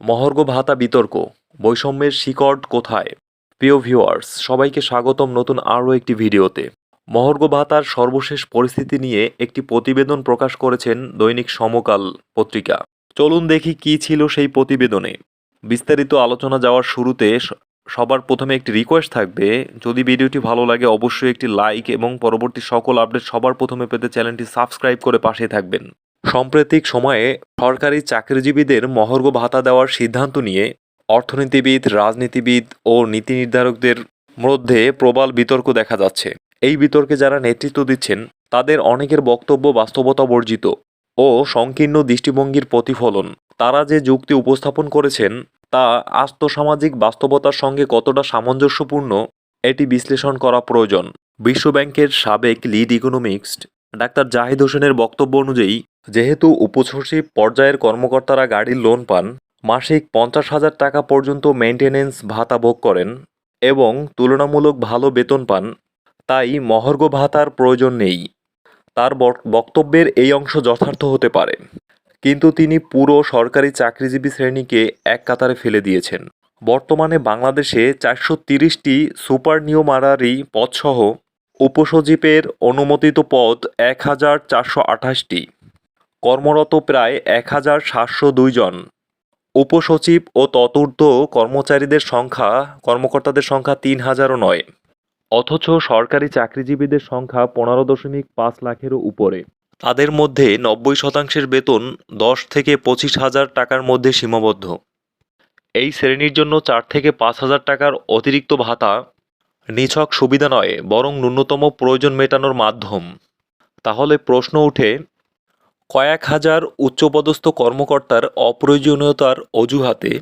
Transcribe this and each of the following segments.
মহর্ঘ ভাতা বিতর্ক, বৈষম্যের শিকড় কোথায়? প্রিয় ভিউয়ার্স সবাইকে স্বাগতম নতুন আরও একটি ভিডিওতে। মহর্গ ভাতার সর্বশেষ পরিস্থিতি নিয়ে একটি প্রতিবেদন প্রকাশ করেছেন দৈনিক সমকাল পত্রিকা। চলুন দেখি কি ছিল সেই প্রতিবেদনে। বিস্তারিত আলোচনা যাওয়ার শুরুতে সবার প্রথমে একটি রিকোয়েস্ট থাকবে। যদি ভিডিওটি ভালো লাগে, অবশ্যই একটি লাইক এবং পরবর্তী সকল আপডেট সবার প্রথমে পেতে চ্যানেলটি সাবস্ক্রাইব করে পাশে থাকবেন। সাম্প্রতিক সময়ে সরকারি চাকরিজীবীদের মহর্ঘ ভাতা দেওয়ার সিদ্ধান্ত নিয়ে অর্থনীতিবিদ, রাজনীতিবিদ ও নীতি নির্ধারকদের মধ্যে প্রবল বিতর্ক দেখা যাচ্ছে। এই বিতর্কে যারা নেতৃত্ব দিচ্ছেন, তাদের অনেকের বক্তব্য বাস্তবতা বর্জিত ও সংকীর্ণ দৃষ্টিভঙ্গির প্রতিফলন। তারা যে যুক্তি উপস্থাপন করেছেন, তা আস্তসামাজিক বাস্তবতার সঙ্গে কতটা সামঞ্জস্যপূর্ণ, এটি বিশ্লেষণ করা প্রয়োজন। বিশ্বব্যাংকের সাবেক লিড ইকোনমিক্সড ডাক্তার জাহিদ হোসেনের বক্তব্য অনুযায়ী যেহেতু উপসচিব পর্যায়ের কর্মকর্তারা গাড়ির লোন পান, মাসিক পঞ্চাশ হাজার টাকা পর্যন্ত মেনটেনেন্স ভাতা ভোগ করেন এবং তুলনামূলক ভালো বেতন পান, তাই মহর্ঘ ভাতার প্রয়োজন নেই। তার বক্তব্যের এই অংশ যথার্থ হতে পারে। কিন্তু তিনি পুরো সরকারি চাকরিজীবী শ্রেণীকে এক কাতারে ফেলে দিয়েছেন। বর্তমানে বাংলাদেশে চারশো তিরিশটি সুপার নিয়মারারি পদসহ উপসচিবের অনুমোদিত পদ এক হাজার চারশো আঠাশটি। কর্মরত প্রায় এক হাজার সাতশো দুই জন। উপসচিব ও ততূর্ধ্ব কর্মচারীদের সংখ্যা, কর্মকর্তাদের সংখ্যা তিন হাজারও নয়। অথচ সরকারি চাকরিজীবীদের সংখ্যা পনেরো দশমিক পাঁচ লাখেরও উপরে। তাদের মধ্যে নব্বই শতাংশের বেতন দশ থেকে পঁচিশ হাজার টাকার মধ্যে সীমাবদ্ধ। এই শ্রেণির জন্য চার থেকে পাঁচ হাজার টাকার অতিরিক্ত ভাতা নিছক সুবিধা নয়, বরং ন্যূনতম প্রয়োজন মেটানোর মাধ্যম। তাহলে প্রশ্ন ওঠে কয়েক হাজার উচ্চপদস্থ কর্মকর্তার অপ্রয়োজনীয়তার অজুহাতে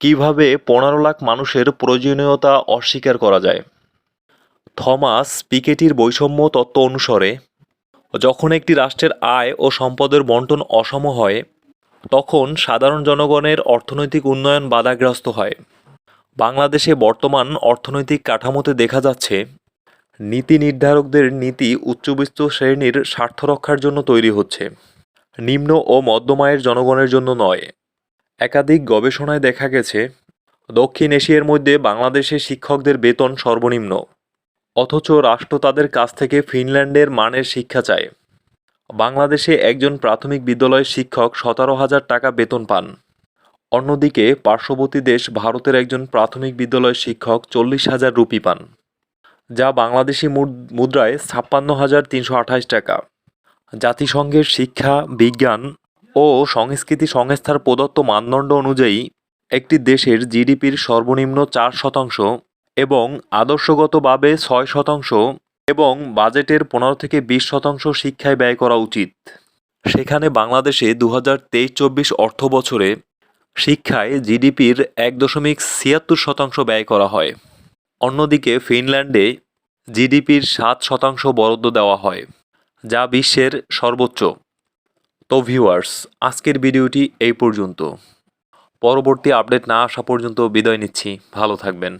কীভাবে পনেরো লাখ মানুষের প্রয়োজনীয়তা অস্বীকার করা যায়? থমাস পিকেটির বৈষম্য তত্ত্ব অনুসারে, যখন একটি রাষ্ট্রের আয় ও সম্পদের বন্টন অসম হয়, তখন সাধারণ জনগণের অর্থনৈতিক উন্নয়ন বাধাগ্রস্ত হয়। বাংলাদেশে বর্তমান অর্থনৈতিক কাঠামোতে দেখা যাচ্ছে, নীতি নির্ধারকদের নীতি উচ্চবিত্ত শ্রেণির স্বার্থ রক্ষার জন্য তৈরি হচ্ছে। নিম্ন ও মধ্যম আয়ের জনগণের জন্য নয়। একাধিক গবেষণায় দেখা গেছে, দক্ষিণ এশিয়ার মধ্যে বাংলাদেশের শিক্ষকদের বেতন সর্বনিম্ন। অথচ রাষ্ট্র তাদের কাছ থেকে ফিনল্যান্ডের মানের শিক্ষা চায়। বাংলাদেশে একজন প্রাথমিক বিদ্যালয়ের শিক্ষক সতেরো হাজার টাকা বেতন পান। অন্যদিকে পার্শ্ববর্তী দেশ ভারতের একজন প্রাথমিক বিদ্যালয়ের শিক্ষক চল্লিশ হাজার রুপি পান, যা বাংলাদেশি মুদ- মুদ্রায় ছাপ্পান্ন হাজার তিনশো আঠাশ টাকা। জাতিসংঘের শিক্ষা, বিজ্ঞান ও সংস্কৃতি সংস্থার প্রদত্ত মানদণ্ড অনুযায়ী একটি দেশের জিডিপির সর্বনিম্ন চার শতাংশ এবং আদর্শগতভাবে ছয় শতাংশ এবং বাজেটের পনেরো থেকে বিশ শতাংশ শিক্ষায় ব্যয় করা উচিত। সেখানে বাংলাদেশে দু হাজার তেইশ চব্বিশ অর্থ বছরে শিক্ষায় জিডিপির এক দশমিক ছিয়াত্তর শতাংশ ব্যয় করা হয়। অন্যদিকে ফিনল্যান্ডে জিডিপির সাত শতাংশ বরাদ্দ দেওয়া হয়। যা বিশ্বের সর্বোচ্চ। তো ভিউয়ার্স, আজকের ভিডিওটি এই পর্যন্ত। পরবর্তী আপডেট না আসা পর্যন্ত বিদায় নিচ্ছি। ভালো থাকবেন।